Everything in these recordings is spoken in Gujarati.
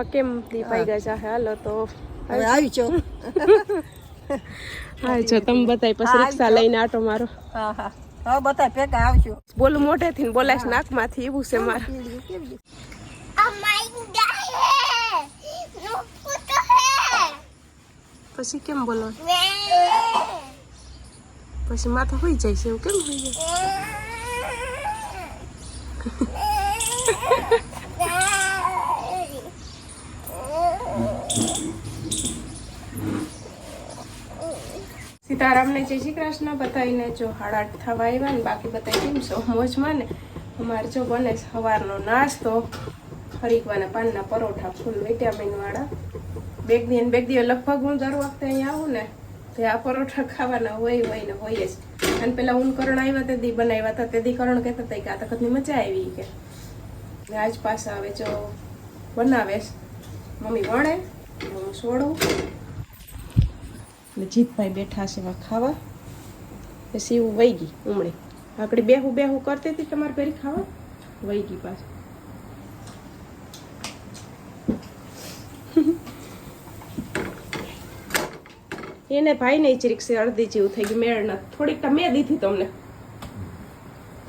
રિક્ષામાં કેમ દીપાઈ ગયા છે? હાલો તો. હવે આવી છો હા જો તમે બતાય પછી રિક્ષા લઈને આટો મારો. હા હા. હવે બધા ભેગા આવશું બોલું મોઢેથી ને બોલાશ નાકમાંથી એવું છે મારું. પછી કેમ બોલો? પછી માથા હોઈ જાય છે એવું કેમ હોઈ જાય? સીતારામને જય શ્રી કૃષ્ણ. બતાવીને જો હાડા આઠ થવા આવ્યા ને, બાકી બતાવી કેમ છો? મોજમાં ને? અમારે જો બને સવારનો નાસ્તો. હરીકવાના પાનના પરોઠા ફૂલ વિટામિન વાળા બેગ દી બેગ દી, લગભગ હું દર વખતે અહીંયા આવું ને, તે આ પરોઠા ખાવાના હોય હોય ને હોય જ. અને પેલા ઊન કરણ આવ્યા તે દી બનાવ્યા હતા, તે દી કરણ કહેતા હતા કે આ તખતની મજા આવી કે. આજ પાછા હવે જો બનાવેશ મમ્મી વણે. હું સોડું એટલે જીતભાઈ બેઠા છે એવા ખાવા. પછી એવું વહી ગઈ ઉમળે. આપણે બેહું બેહું કરતી હતી તમારે ઘરે ખાવા? વહી ગઈ પાછું. એને ભાઈ નહીં ચરીક છે અડધી જેવું થઈ ગયું. મેળ નથી થોડીક તો મેં દીધી તમને.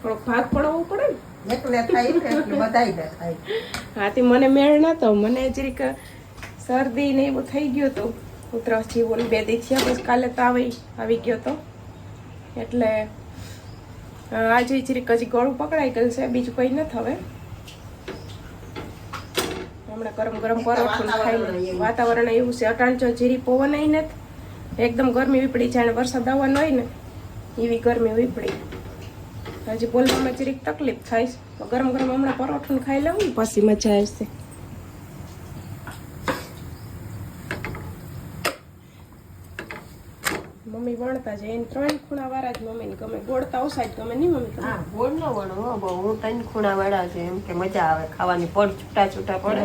થોડોક ભાગ પડવો પડે ને. હા ને ને હાથી મને મેળ નતો. મને જરીક શરદી ને એવું થઈ ગયું હતું. ઉતરસ જેવું બે દી થયા પછી કાલે તો આવી આવી ગયો તો. એટલે આજે જરીક હજી ગળું પકડાઈ ગયું છે બીજું કંઈ નથી હવે. હમણાં ગરમ ગરમ પરોઠું ખાઈ વાતાવરણ એવું. છે. અટાણચો જીરી પવન નથી. એકદમ ગરમી વીપડી જાણે વરસાદ આવવાનો હોય ને એવી ગરમી વીપડી હજી બોલવામાં જરીક તકલીફ થાય ગરમ ગરમ હમણાં પરોઠું ખાઈ લઉં ને પછી મજા આવશે. મમ્મી વણતા છે એને ત્રણ ખૂણા વાળા જ મમ્મીને ગમે. ગોળતા ઓછા જ ગમે નહીં મમ્મી હા ગોળ ન વણો હો બહુ. ત્રણ ખૂણા વાળા છે એમ કે મજા આવે ખાવાની. પડ છૂટા છૂટા પડે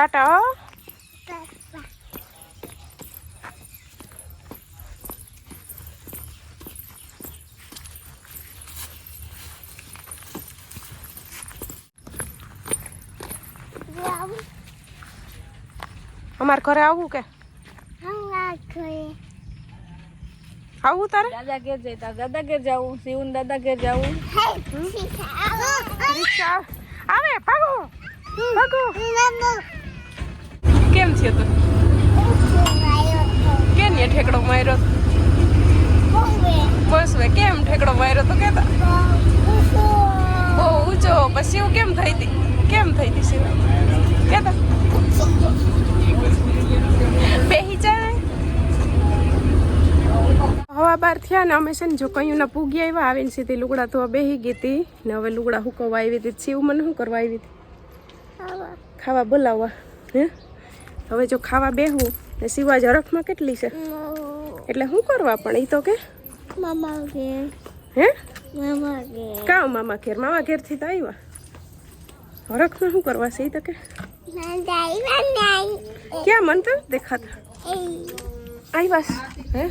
ટાટા અમાર ઘરે આવું કે? આવું તારે? દાદા ઘેર જઈતા દાદા ઘેર જાવું શિવન દાદા ઘેર જાવું આવે ભાગો ભાગો. કેમ થયો તો? એ ઠેકડો માર્યો બસ વે કેમ ઠેકડો માર્યો તો કેતા? બહુ ઊંચો, પછી એવું કેમ થઈ હતી? કેમ થઈ હતી શિવ કેતા? બેહી જાય. હવા બાર થયા ને અમે છે ને જો કયું ના પૂગી આવ્યા, આવીને સીધી લુગડા તો બેહી ગઈ હતી. ને હવે લુગડા હુકવવા આવી હતી. શિવ મને શું કરવા આવી હતી? ખાવા બોલાવવા. હે? હવે જો ખાવા બેહું ને શિવા ઝડપમાં કેટલી છે? એટલે શું કરવા પણ? એ તો કે? મામા ઘેર. હે? મામા ઘેર. કા મામા ઘેર? મામા ઘેરથી તો આવ્યા હરખમાં શું કરવા છે એ તો કે? ક્યાં મન તો દેખાતા. આવ્યા હે?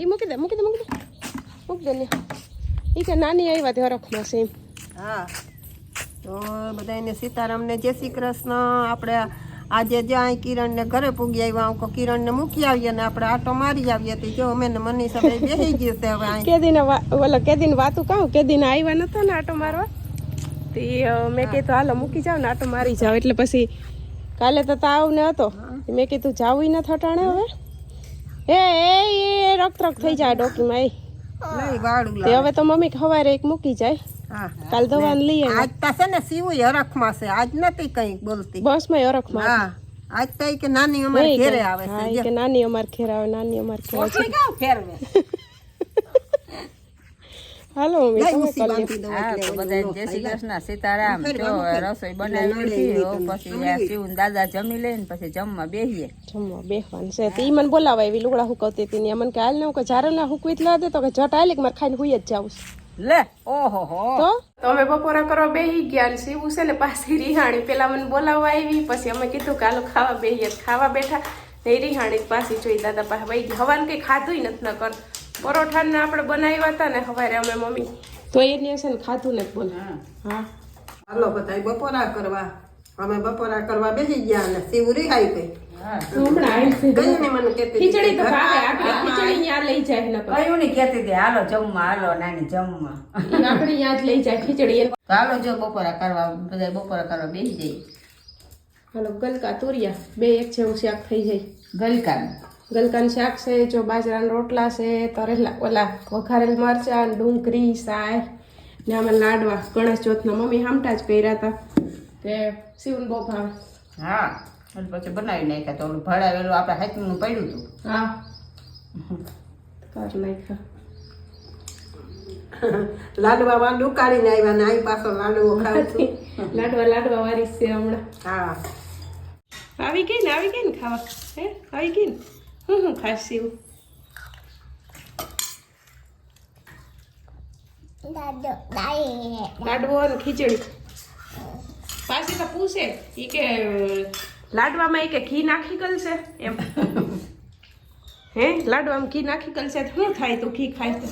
એ મૂકી દે મૂકી દે મૂકી દે. મૂકી દે એ કે નાની આવ્યા તે હરખમાં છે એમ. હા. તો બધાને સીતારામને જય શ્રી કૃષ્ણ. આપણે આજે જ્યાં કિરણ ને ઘરે પૂગી આવ્યા હું કિરણ ને મૂકી આવીએ ને આપણે આટો મારી આવીએ તો જો અમે ને મની સમય બેસી ગયું છે હવે કેદીને ઓલો કેદીને વાતું કહું? કેદીને આવ્યા નતા ને આટો મારવા? તે મેં કીધું હાલો મૂકી જાવ ને આટો મારી જાવ. એટલે પછી કાલે તો તાવ ને હતો. મેં કીધું જાવું ન થટાણે હવે? એ એ રક્ત રક્ત થઈ જાય ડોકીમાં એ. હવે તો મમ્મી ખવારે એક મૂકી જાય. કાલ લઈ આવે આજ પાસે છે ને સીવું હરખમાં છે. આજ નથી કઈ બોલતી. બસમાં હરખમાં હા. આજ તો કે નાની અમારે ઘેરે આવે છે. કે નાની અમાર ઘેરે આવે નાની અમાર ઘેર છે. હાલો મમ્મી તમે કરી. બાંધી એટલે જય શ્રી કૃષ્ણ સીતારામ. જો રસોઈ બનાવી લીધી. પછી આ સીવું દાદા જમી લઈને પછી જમવા બેહીએ. જમવા બેહવાનું છે. તે ઈ મને બોલાવા એવી લુગડા હુકવતી હતી ને. મને કે હાલ ને હું કે જારે ના હુકવી જ લાદે તો કે જટ હાલે કે મારે ખાઈને હુઈ જ જાઉં છે. લે ઓહો હો. તો? તો અમે બપોરા કરવા બેહી ગયા ને શિવું છે ને પાછી રિહાણી પેલા મને બોલાવવા આવી પછી અમે કીધું કે હાલો ખાવા બેહીએ ખાવા બેઠા. ને રિહાણી પાછી જોઈ દાદા પાસે વહી ગઈ હવાને કઈ ખાધું નથી ન કર પરોઠા ને આપણે બનાવ્યા હતા ને હવારે અમે મમ્મી તો એને છે ને ખાધું ને બોલ. હા. હાલો બધા બપોરા કરવા. અમે બપોરા કરવા બેસી ગયા ને શિવ રિહાઈ ગઈ. ખીચડી તો ભાવે આપણે ખીચડી ત્યાં લઈ જાય ને કયું ની કહેતી હતી? હાલો જમવા હાલો નાની જમવા. આપણે ત્યાં જ લઈ જાય ખીચડી. હાલો જો બપોરા કરવા બધા બપોરા કરવા બેસી જઈએ હાલો ગલકા તુરિયા. બે એક જેવું શાક થઈ જાય. ગલકાન. ગલકાનું શાક છે જો બાજરાના રોટલા છે તરેલા ઓલા વઘારેલ મરચા ડુંગળી સાય ને અમે લાડવા. ગણેશ ચોથના મમ્મી હામટા જ પહેર્યા હતા તે શિવન બહુ ભાવે. હા. એટલે પછી બનાવી નાખ્યા તો ઓલું ભણાવેલું આપણે હાથનું પડ્યું હતું. હા. કર નાખ્યા. લાડવા વાડું ઉકાળીને આવ્યા ને અહીં પાછો લાડવો લાડવા લાડવા વારી છે હમણાં. હા. આવી ગઈ ને આવી ગઈ ને ખાવા. હે આવી ગઈ ને? હું હું ખાશ એવું લાડવો અને ખીચડી. પાછી તો પૂછે એ કે લાડવામાં એ કે ઘી નાખી કરશે એમ. હે લાડવામાં ઘી નાખી કરશે તો શું થાય તો ઘી ખાય તો?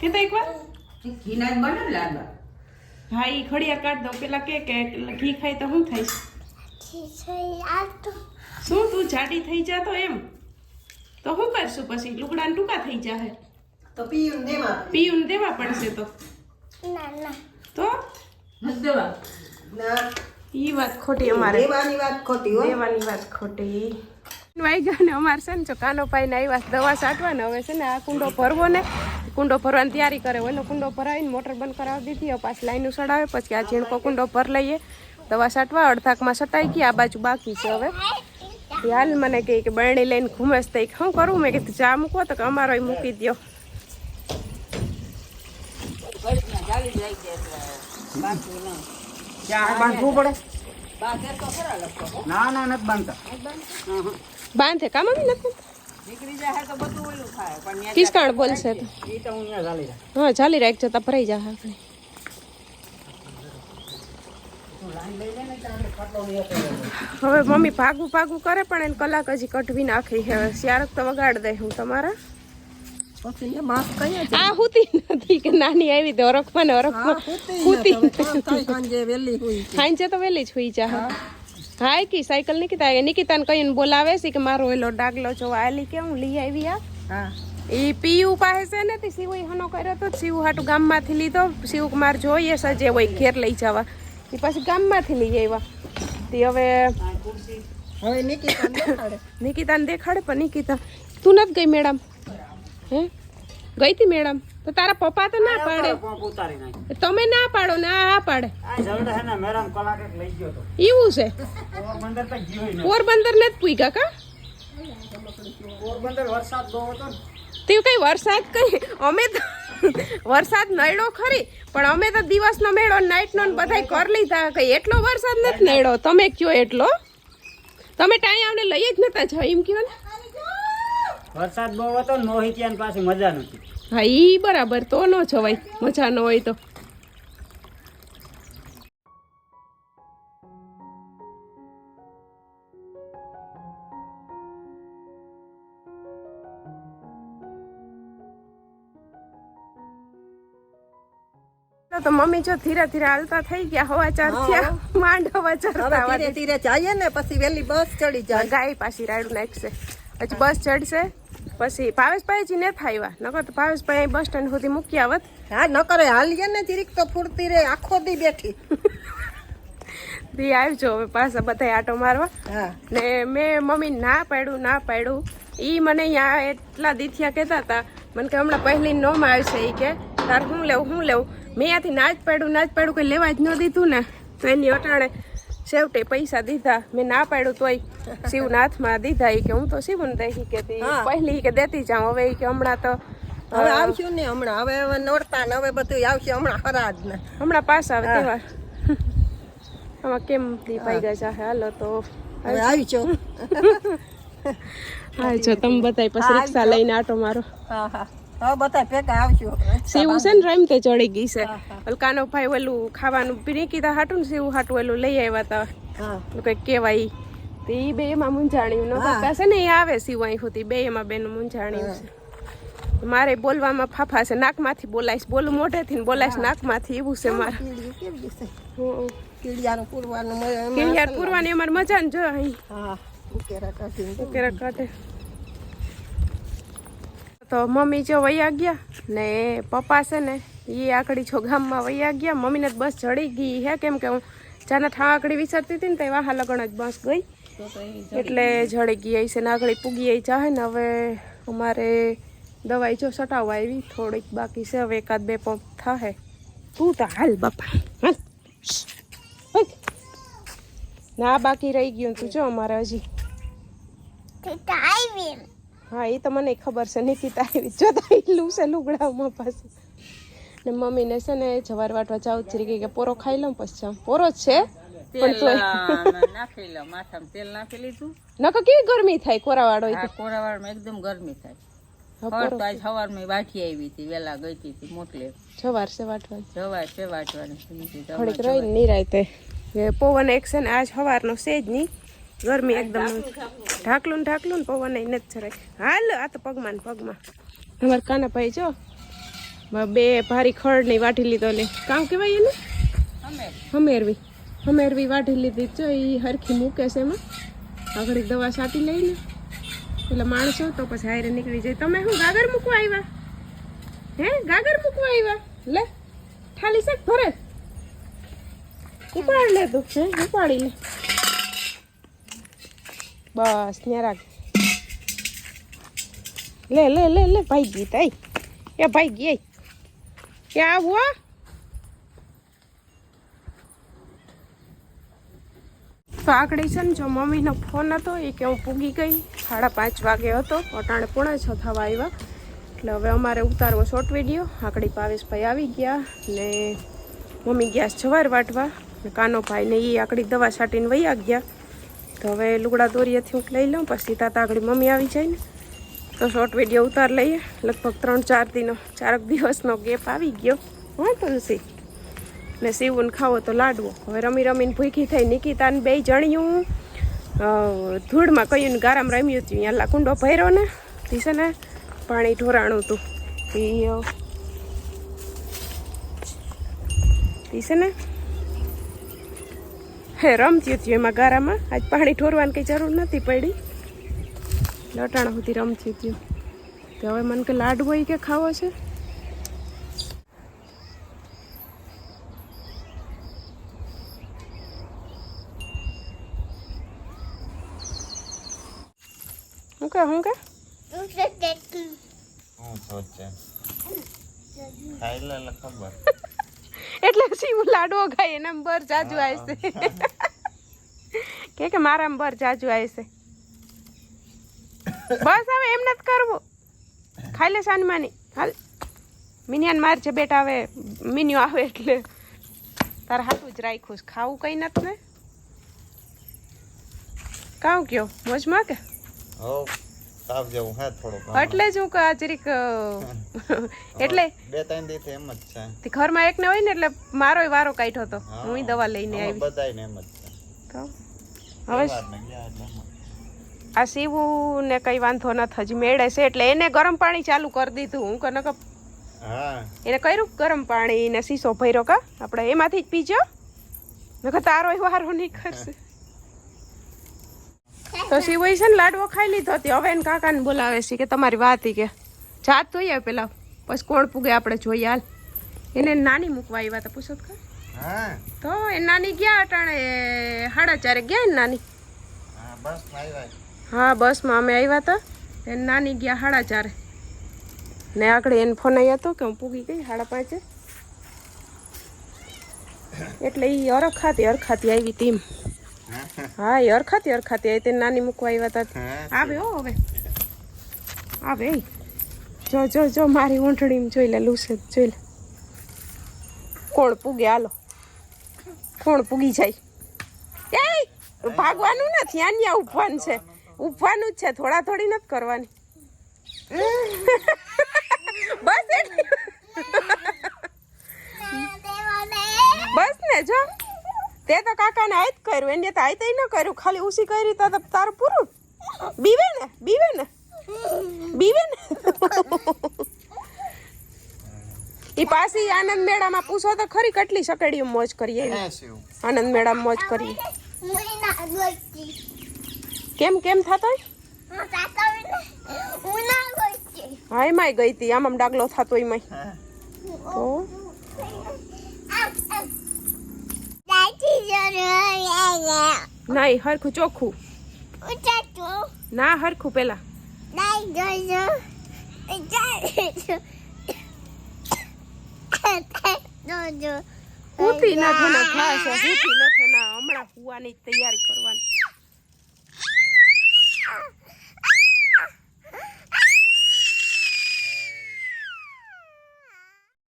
કે તો એકવાર ઘીના જ બને લાડવા. હા ખડિયા કાઢ દો પેલા કે કે ઘી ખાય તો શું થાય? શું તું જાડી થઈ જા તો એમ? તો શું કરશું પછી? લુગડા ટૂંકા થઈ જાહે. તો પીયું દેવા. પીયું દેવા પડશે તો. ના ના. તો? દેવા. ના. ઈ વાત ખોટી અમારે. દેવાની વાત ખોટી હોય દેવાની વાત ખોટી. વાગ્યા ને અમારે છે ને જો કાનો ભાઈ ને આવ્યા દવા છાંટવા ને હવે છે ને આ કુંડો ભરવો ને કુંડો ભરવાની તૈયારી કરે. એનો કુંડો ભરાવીને મોટર બંધ કરાવી દીધી હવે પાછી લાઈન સડાવે પછી આ ઝીણકો કુંડો ભર લઈએ. દવા છાંટવા અડધાકમાં છટાઈ ગઈ આ બાજુ બાકી છે હવે. હાલ મને કહે કે બરણી લઈને ઘુમસ થઈ શું કરું? મેં કીધું ચા મૂકો તો કે અમારો મૂકી દો બાંધવું પડે? ના ના નથી બાંધતા. બાંધે? કામ આવી નથી નીકળી જાય તો બધું ઓલું થાય પણ કિસકાણ બોલશે તો. તો હું ચાલી જાય. હા ચાલી રાખ જતા ભરાઈ જા આપણે. હવે મમ્મી ભાગું ભાગું કરે પણ એને કલાક હજી કઢવી નાખી હવે શ્યારક તો વગાડ દે હું તમારા. પછી માફ કહીએ આ હુતી નથી કે નાની આવી તો અરખમાં ને અરખમાં હુતી સાંજે હોય તો વેલી જ હુઈ જા. હાય કી સાયકલ નિકિતા નિકિતાને કહીને બોલાવે છે કે મારો એલો ડાગલો જો આલી કે હું લઈ આવી આ. હા. ઈ પીયુ પાસે છે ને તે શિવ હનો કર્યો તો શિવ હાટુ ગામમાંથી લીધો. શિવ કુમાર જોઈએ સજે હોય ઘેર લઈ જવા. એ પછી ગામમાંથી લઈ આવ્યા. તે હવે હવે નિકિતા દેખાડે. નિકિતાને દેખાડે પણ નિકિતા. તું નથી ગઈ મેડમ હે? ગઈ હતી મેડમ? તો તારા પપ્પા તો ના પાડે. તમે ના પાડો ને આ આ પાડે એવું છે? પોરબંદર ને. જ પૂગ્યા કા? તે કઈ વરસાદ કઈ? અમે તો વરસાદ નડ્યો ખરી પણ અમે તો દિવસનો મેળો નાઈટનો ને બધાય કરી લીધા. કઈ એટલો વરસાદ નથી નડ્યો? તમે કયો એટલો? તમે ટાઈ આવને લઈ જ નતા જાવ એમ કયો ને? વરસાદ બહુ હતો ને મોહી ત્યાં મજા નથી હા ઈ બરાબર તો ન જવાય મજા ન હોય તો. તો મમ્મી જો ધીરે ધીરે હાલતા થઈ ગયા હવા ચાર થયા માંડ હવા ચાર ધીરે ધીરે જઈએ ને પછી વેલી બસ ચડી જાય. ગાય પાછી રાડું નાખશે. પછી બસ ચડશે? પછી ભાવેશભાઈ ને થાયવા નકર તો ભાવેશભાઈ બસ સ્ટેન્ડ સુધી મૂકી આવત. હા ન કરે હાલીએ ને ચીરીક તો ફૂરતી રે આખો દી બેઠી. દી આવજો હવે પાછા બધા આટો મારવા. ને મેં મમ્મી ના પાડ્યું ના પાડ્યું. ઈ મને અહીંયા એટલા દીથિયા કહેતા હતા. મને કે હમણાં પહેલી નોમ આવશે એ કે તાર હું લેવું હું લેવું. મેં ત્યાંથી ના જ પાડ્યું ના જ પાડ્યું કોઈ લેવા જ ન દીધું ને. તો એની અટાણે છેવટે પૈસા દીધા. મેં ના પાડ્યું તોય. શિવના હાથમાં દીધા. એ કે હું તો શિવન દહી કેતી પહેલી કે દેતી જાઉં. હવે કે હમણાં તો હવે આવશું ને હમણાં. હવે હવે નોરતા ને હવે બધું આવશે. હમણાં હરાજ ને. હમણાં પાસ આવે તહેવાર આમાં કેમ દી પાઈ ગયા છે હાલો તો. હવે આવીશું હા જો તમે બધા પછી રિક્ષા લઈને આટો મારો. હા હા. હવે બધા ભેગા આવશું સીવું છે ને રમ ચડી ગઈ છે. અલકાનો ભાઈ ઓલું ખાવાનું પીણી કીધા હાટું ને સીવું હાટું ઓલું લઈ આવ્યા હતા કંઈક કહેવાય. ઈ. તો બે એમાં મૂંઝાણ્યું. ન કાકા છે ને એ આવે સીવું અહીં બે એમાં બેનું મૂંઝાણ્યું છે. મારે બોલવામાં ફાફા છે. નાકમાંથી બોલાઈશ. બોલું મોઢેથી ને બોલાઈશ. નાકમાંથી. એવું છે મારે. કીડિયાનું પૂરવાનું મળે પૂરવાની અમારે મજા ને જો અહીં. ઉકેરા કાઢે. તો મમ્મી જો વૈયા ગયા ને પપ્પા છે ને એ આકડી છો ગામમાં વૈયા ગયા. મમ્મીને બસ ચડી ગઈ હે કેમ કે હું જાના ઠા આકડી વિચારતી હતી ને તો વાહા લગણ જ બસ ગઈ. એટલે જડી ગઈ છે ને આકડી પૂગી આવી ચાહે ને હવે અમારે દવાઈ જો સટાવવા આવી. થોડીક બાકી છે હવે એકાદ બે પંપ થશે તું તો હાલ બાપા. ના બાકી રહી ગયું તું જો અમારે હજી. આવી હા એ તો મને ખબર છે. નિકિતા આવી જો એટલું છે લુગડામાં પાસે ને મમ્મીને છે ને જવાર વાટવા જાવ ચરી ગઈ કે પોરો ખાઈ લઉં પછી પોરો જ છે પણ તેલ નાખી લો માથામાં તેલ નાખી લીધું. નકો કેવી ગરમી થાય કોરાવાળો હોય આ એકદમ ગરમી થાય. ફળ તો આજ વાટી આવી હતી વેલા ગઈ હતી મોકલે. જવાર છે વાટવાની. જવા છે વાટવાની. થોડીક રહી નિરાયતે. પવન એક છે ને આજ સવારનો છે જ નહીં. ગરમી એકદમ ઢાકલું ને ઢાકલું ને પવન એ નથી જરાય. હાલ આ તો પગમાં ને પગમાં. અમારે કાના ભાઈ જો બે ભારી ખડની વાટી લીધો લે. કામ કેવાય એને? હમેરવી. હમેરવી. વાટી લીધી જો એ હરખી મૂકે છે એમાં. આગળ દવા છાંટી લઈને એટલે માણસો તો પછી હારે નીકળી જાય. તમે શું ગાગર મૂકવા આવ્યા હે ગાગર મૂકવા આવ્યા લે ખાલી શેક ભરે. ઉપાડી લે તું. હે ઉપાડી લે. બસ, ત્યાં રાખ. લે લે લે લે ભાઈ ગઈ તાઈ એ ભાઈ ગઈ એ આવો આગળ છે ને, જો મમ્મીનો ફોન હતો, એ કે હું પૂગી ગઈ. સાડા પાંચ વાગે હતો અટાણે પોણા છ થવા આવ્યા. એટલે હવે અમારે ઉતારવો શોર્ટ વીડિયો આકડી ભાવેશભાઈ આવી ગયા ને મમ્મી ગયા જવાર વાટવા. કાનો ભાઈ ને એ આકડી દવા છાંટીને વૈયા ગયા. તો હવે લુગડા દોરીએથી હું લઈ લઉં, પછી તાતા આગળ મમ્મી આવી જાય ને, તો શોર્ટ વીડિયો ઉતાર લઈએ. લગભગ ત્રણ ચાર દિનો, ચારક દિવસનો ગેપ આવી ગયો. હા, તુલસી. ને સીવું ખાવો તો લાડવો. હવે રમી રમીને ભૂખી થઈ નિકિતાને બે જણ્યું ધૂળમાં કહ્યું ને ગારામાં રમ્યું હતું અહીંયા કુંડો ભર્યો ને છે ને પાણી ઢોરાણું હતું એ છે ને હે રમતી હતી એમાં ગારામાં. આજ પાણી ઠોરવાની કંઈ જરૂર નથી પડી. લટાણા સુધી રમતી હતી. તો હવે મને કે લાડવો કે ખાવો છે? હું કે હું કે તું છે તે હું સોચે ખાઈ લે ખબર. એટલે શિવ લાડવો ખાય એના ભર જાજુ આવશે કે કે મારા ભર જાજુ આવશે બસ હવે એમ નથી કરવું. ખાઈ લે સાનમાની હાલ. મિનિયાન માર છે બેટા હવે મિન્યુ આવે એટલે તારે હાથું જ રાખ્યું ખાવું કઈ નથી ને? કાઉ કયો? મોજમાં કે? હો તાવ જેવું હે થોડુંક એટલે જ હું કહા જરીક એટલે બે ત્રણ દી એમ જ છે. તે ઘરમાં એક ને હોય ને એટલે મારોય વારો કાઢ્યો હતો. હું. દવા લઈને આવી. બધાય એમ જ છે. હવે. આ સીવું ને કઈ વાંધો નથી હજી મેળે છે એટલે એને ગરમ પાણી ચાલુ કરી દીધું. હું કનક હા. એને કર્યું ગરમ પાણી ને શીશો ભર્યો કા? આપણે એમાંથી જ પીજો. નકર તારો વારો નહીં કરશે તો સીવું છે ને લાડવો ખાઈ લીધો હતી હવે એને કાકાને બોલાવે છે કે તમારી વાત કે. જાત જોઈએ પેલા પછી કોણ પૂગે આપણે જોઈએ હાલ. એને નાની મૂકવા આવ્યા હતા પૂછો તો તો એ નાની ગયા અટાણે સાડા ચારે ગયા ને નાની? હા બસમાં અમે આવ્યા હતા. એ નાની ગયા સાડા ચારે. ને આગળ એને ફોન આવ્યો હતો કે હું પૂગી ગઈ સાડા પાંચે. એટલે એ અરખાતી અરખાતી આવી ટીમ હા એ અરખાતી અરખાતી આવી તે નાની મૂકવા આવ્યા હતા આવે હો. હવે. આવે જો જો જો મારી ઊંટડીમાં જોઈ લે લૂસે જોઈ લે. કોણ પૂગે હાલો. કોણ પૂગી જાય? એ ભાગવાનું નથી આન્યા ઉભવાનું છે. ઉભવાનું જ છે થોડા થોડી નથી કરવાની. બસ એટલી. તે તો કાકાને આયત કર્યું એને તો આયત ન કર્યું. ખાલી ઉસી કરી તો તો તારું પૂરું. બીવે ને બીવે ને. બીવે ને. ઈ પાછી આનંદ મેળામાં પૂછો તો ખરી કેટલી સકડીઓ મોજ કરીએ આનંદ મેળામાં મોજ કરીએ કેમ કેમ થતો હાય? હું એમાંય ગઈ હતી. આમ આમ ડાગલો થતો એમાંય. નાઈ હરખું ચોખ્ખું. ના હરખું પેલા. કૂપી નાખો ના ખાસ કૂપી નાખો ના હમણાં ફુવાની તૈયારી કરવાની.